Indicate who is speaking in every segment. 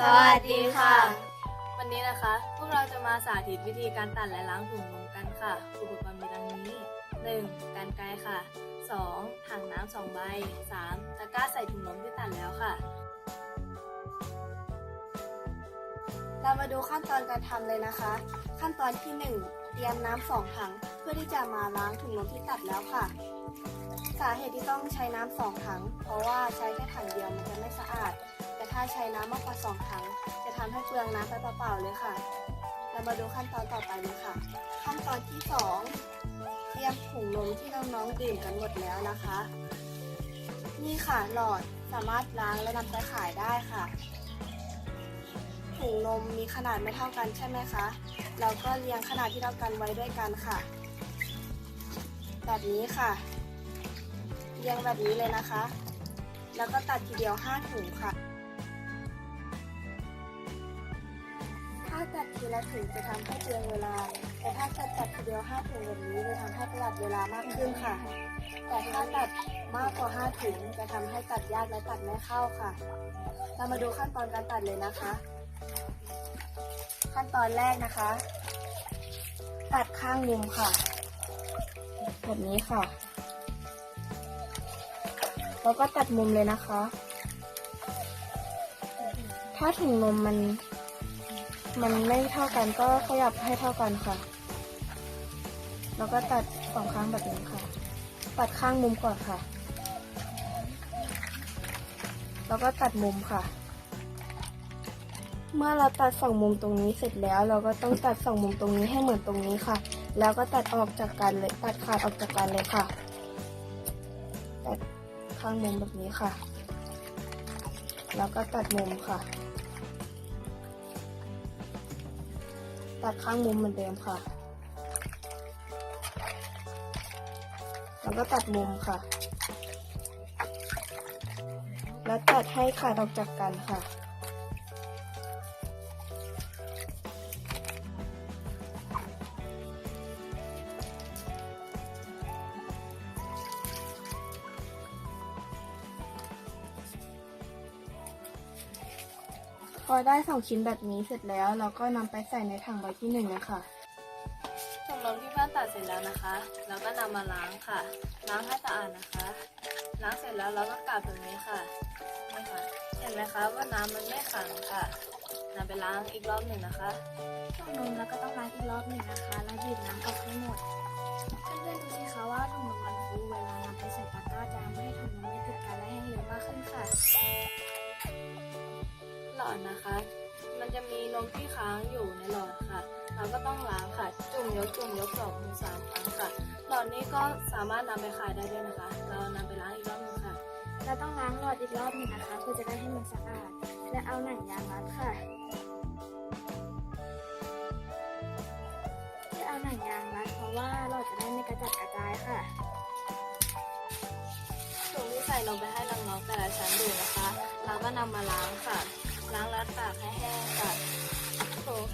Speaker 1: สวัสดีค่ะ
Speaker 2: วันนี้นะคะ พวกเราจะมาสาธิตวิธีการตัดและล้างถุงนมกันค่ะ อุปกรณ์มีดังนี้ 1. การไกรค่ะ 2. ถังน้ำสองใบ 3. ตะกร้าใส่ถุงนมที่ตัดแล้วค่ะ
Speaker 1: เรามาดูขั้นตอนการทำเลยนะคะ ขั้นตอนที่ 1 เตรียมน้ำสองถัง เพื่อที่จะมาล้างถุงนมที่ตัดแล้วค่ะ สาเหตุที่ต้องใช้น้ำสองถัง เพราะว่าใช้แค่ถังเดียวมันจะไม่สะอาดแต่ ถ้าใช้น้ำมากกว่าสองถังจะทำให้เปลืองน้ำไปเปล่าๆเลยค่ะ เรามาดูขั้นตอนต่อไปเลยค่ะ ขั้นตอนที่ 2 เตรียมถุงนมที่น้องๆดื่มกันหมดแล้วนะคะ นี่ค่ะหลอดสามารถล้างและนำไปขายได้ค่ะ ถุงนมมีขนาดไม่เท่ากันใช่ไหมคะ เราก็เรียงขนาดที่เท่ากันไว้ด้วยกันค่ะ แบบนี้ค่ะ เรียงแบบนี้เลยนะคะแล้วก็ตัดทีเดียว 5 ถุงค่ะ ทีละถุงจะทำให้เปลืองเวลา แต่ถ้าตัดตัดทีเดียว5ถุงแบบนี้จะทำให้ประหยัดเวลามากขึ้นค่ะ แต่ถ้าตัดมากกว่า5ถุงจะทำให้ตัดยากและตัดไม่เข้าค่ะ เรามาดูขั้นตอนการตัดเลยนะคะ ขั้นตอนแรกนะคะ ตัดข้างมุมค่ะแบบนี้ค่ะ แล้วก็ตัดมุมเลยนะคะ ถ้าถุงนมมัน มันไม่เท่ากันก็ขยับให้เท่ากันค่ะ แล้วก็ตัดสองข้างแบบนี้ค่ะ ตัดข้างมุมก่อนค่ะ แล้วก็ตัดมุมค่ะ เมื่อเราตัดสองมุมตรงนี้เสร็จแล้ว เราก็ต้องตัดสองมุมตรงนี้ให้เหมือนตรงนี้ค่ะ แล้วก็ตัดออกจากกันเลย ตัดขาดออกจากกันเลยค่ะ ตัดข้างมุมแบบนี้ค่ะ แล้วก็ตัดมุมค่ะ ตัดข้างมุมเหมือนเดิมค่ะแล้วก็ตัดมุมค่ะ แล้วตัดให้ขาดออกจากกันค่ะ พอได้สองชิ้นแบบนี้เสร็จแล้ว เราก็นำไปใส่ในถังใบที่หนึ่งนะคะ
Speaker 2: ถุงนมที่บ้านตัดเสร็จแล้วนะคะแล้วก็นำมาล้างค่ะ ล้างให้สะอาดนะคะ ล้างเสร็จแล้วเราก็กลับแบบนี้ค่ะนี่ค่ะ เห็นไหมคะว่าน้ำมันไม่ขังค่ะนำไปล้างอีกรอบหนึ่งนะคะ
Speaker 1: ถุงนมแล้วก็ต้องล้างอีกรอบหนึ่งนะคะ แล้วบีบน้ำออกให้หมดเพื่อนๆดูสิคะว่าถุงนมมันฟูเวลานำไปใส่ตะกร้าจะทำให้ถุงนมไม่ติดกันและแห้งเร็วมากขึ้นค่ะ
Speaker 2: หลอดนะคะ มันจะมีนมที่ค้างอยู่ในหลอดค่ะ เราก็ต้องล้างค่ะ จุ่มยกจุ่มยกสองถึงสามครั้งค่ะ หลอดนี้ก็สามารถนำไปขายได้ด้วยนะคะ เรานำไปล้างอีกรอบหนึงค่ะ
Speaker 1: เราต้องล้างหลอดอีกรอบหนึ่งนะคะเพื่อจะได้ให้มันสะอาด และเอาหนังยางรัดค่ะที่เอาหนังยางรัดเพราะว่าหลอดจะได้ไม่กระจัดกระจายค่ะ
Speaker 2: ถุงที่ใส่ลงไปให้น้องๆแต่ละชั้นดูนะคะ เราก็นำมาล้างค่ะ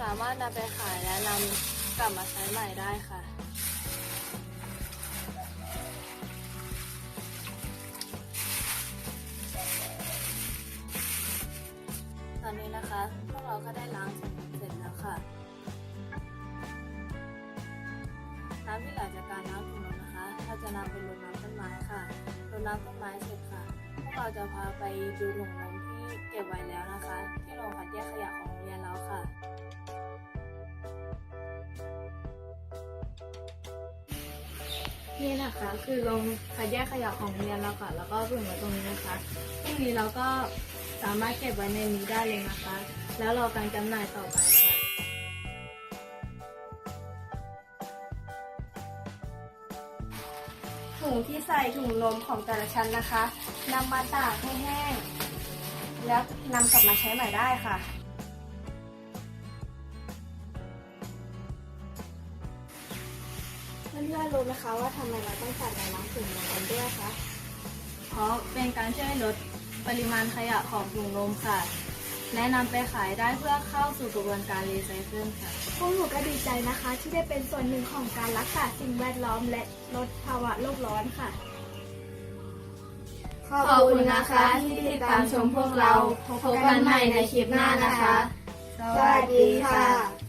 Speaker 2: สามารถนำไปขายและนำกลับมาใช้ใหม่ได้ค่ะ ตอนนี้นะคะ พวกเราก็ได้ล้างเสร็จแล้วค่ะ น้ำที่เหลจากการล้างถุงนมนะคะ เราจะนำไปรดน้ำต้นไม้ค่ะรดน้ำต้นไม้เสร็จค่ะ พวกเราจะพาไปดูถุงนมที่เก็บไว้แล้วนะคะ ที่โรงคัดแยกขยะของโรงเรียนเราค่ะ นี่นะคะคือโรงคัดแยกขยะของโรงเรียนเราค่ะแล้วก็ถุงไว้ตรงนี้นะคะพรุ่งนี้เราก็สามารถเก็บไว้ในนี้ได้เลยนะคะ แล้วรอการจำหน่ายต่อไปค่ะ
Speaker 1: ถุงที่ใส่ถุงนมของแต่ละชั้นนะคะนำมาตากให้แห้ง แล้วนำกลับมาใช้ใหม่ได้ค่ะ พื่อนๆรู้ไหมคะว่าทำไมเราต้องตัดและล้างถุงนมกันด้วยคะ
Speaker 2: เพราะเป็นการช่วยลดปริมาณขยะของถุงนมค่ะแนะนำไปขายได้เพื่อเข้าสู่กระบวนการรีไซเคิลค่ะ
Speaker 1: พวกหนูก็ดีใจนะคะ ที่ได้เป็นส่วนหนึ่งของการรักษาสิ่งแวดล้อมและลดภาวะโลกร้อนค่ะขขอบคุณนะคะที่ติดตามชมพวกเราพบกันใหม่ในคลิปหน้านะคะ สวัสดีค่ะ